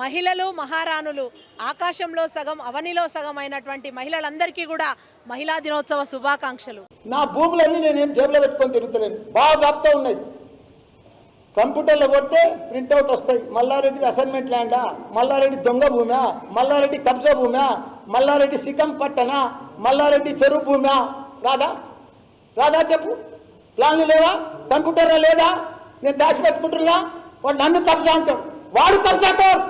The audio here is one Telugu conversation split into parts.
మహిళలు మహారాణులు ఆకాశంలో సగం అవనిలో సగం అయినటువంటి మహిళలందరికీ కూడా మహిళా దినోత్సవ శుభాకాంక్షలు. నా భూములన్నీ నేనేం జేబులో పెట్టుకొని తిరుగుతలేను. బాగా జాబితా ఉన్నాయి. కంప్యూటర్లో కొడితే ప్రింట్అవుట్ వస్తాయి. మల్లారెడ్డి అసైన్మెంట్ ల్యాండా? మల్లారెడ్డి దొంగ భూమా? మల్లారెడ్డి కబ్జా భూమా? మల్లారెడ్డి సికం పట్టణ మల్లారెడ్డి చెరువు భూమా? రాదా రాదా చెప్పు. ప్లాన్లు లేవా? కంప్యూటర్లో లేదా? నేను దాచిపెట్టుకుంటున్నా? వాడు నన్ను కబ్జా అంటాడు. వాడు కబ్జాకోర్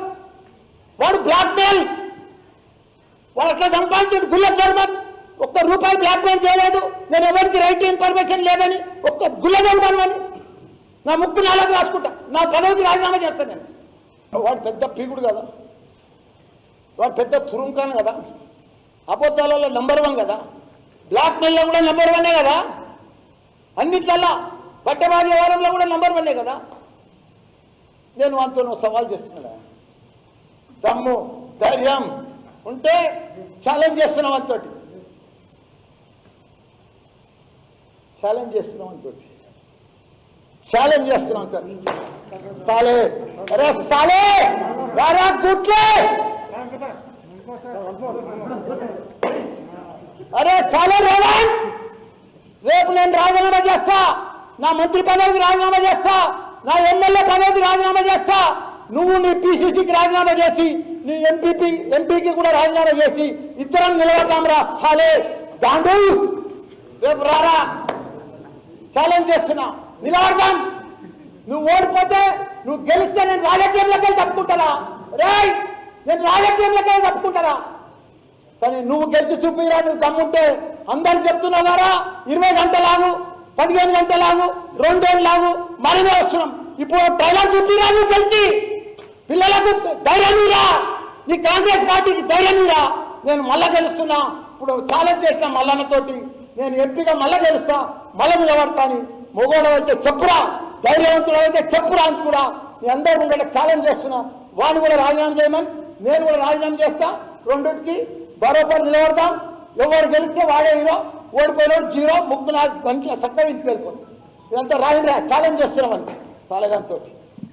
వాడు బ్లాక్ మెయిల్ వాడు అట్లా సంపాదించాడు గుల్లెట్ ధర్మన్. ఒక్క రూపాయి బ్లాక్ మెయిల్ చేయలేదు. నేను ఎవరికి రైట్ ఇన్ఫర్మేషన్ లేదని ఒక్క గుల్లత్ ధర్మన్ అని. నా ముక్కు నాలుగు రాసుకుంటా. నా పదవికి రాజీనామా చేస్తాను నేను. వాడు పెద్ద పీకుడు కదా. వాడు పెద్ద తురుంకాను కదా. అబద్ధాలలో నెంబర్ వన్ కదా. బ్లాక్ మెయిల్లో కూడా నెంబర్ వన్నే కదా. అన్నిట్లల్లా బట్టబాజీ వ్యవహారంలో కూడా నెంబర్ వన్నే కదా. నేను వాటితో సవాల్ చేస్తున్నా దమ్ము ధైర్యం ఉంటే ఛాలెంజ్ చేస్తున్నాం అంతటి. ఛాలెంజ్ చేస్తున్నాం అంతటి. ఛాలెంజ్ చేస్తున్నాం అంతటి. సాలే. అరే సాలే! రారా గుట్లే! అరే సాలే రేవంత్ రేపు నేను రాజీనామా చేస్తా. నా మంత్రి పదవికి రాజీనామా చేస్తా. నా ఎమ్మెల్యే పదవికి రాజీనామా చేస్తా. నువ్వు నీ పిసిసికి రాజీనామా చేసి నీ ఎంపీపీ ఎంపీకి కూడా రాజీనామా చేసి ఇద్దరం నిలబడతాం రా సాలే రేపు రారా. ఛాలెంజ్ చేస్తున్నా. నిలబడదాం. నువ్వు ఓడిపోతే నువ్వు గెలిస్తే నేను రాజకీయంలోకి వెళ్ళి తప్పుకుంటారా రేయ్ నేను రాజకీయంలోకి వెళ్ళి తప్పుకుంటారా కానీ నువ్వు గెలిచి చూపిరా నువ్వు దమ్ముంటే అందరు చెప్తున్నారా? ఇరవై గంటలాగు పదిహేను గంటలాగు రెండేళ్ళు లాగు మరినే వస్తున్నాం. ఇప్పుడు ట్రైలర్ చూపిరా నువ్వు గెలిచి. పిల్లలకు ధైర్యమీరా. ఈ నీ కాంగ్రెస్ పార్టీకి ధైర్యమీరా. నేను మళ్ళా గెలుస్తున్నా. ఇప్పుడు ఛాలెంజ్ చేసిన మల్లన్నతోటి నేను ఎంపీగా మళ్ళా గెలుస్తా. మళ్ళా నిలబడతాను మొగోడు అయితే చెప్పురా. ధైర్యవంతుడు అయితే చెప్పురా అని కూడా మీ అందరూ ఉండేట ఛాలెంజ్ చేస్తున్నా. వాడు కూడా రాజీనామా చేయమని నేను కూడా రాజీనామా చేస్తా. రెండింటికి బరోబర్ నిలబడతాం. ఎవరు గెలిస్తే వాడే హీరో ఓడిపోయినోడు జీరో ముగ్గురు నాకు మంచిగా చక్కగా ఇంటికి వెళ్ళిపోతాం. ఇదంతా రాజీరా ఛాలెంజ్ చేస్తున్నామని సాలగాంతో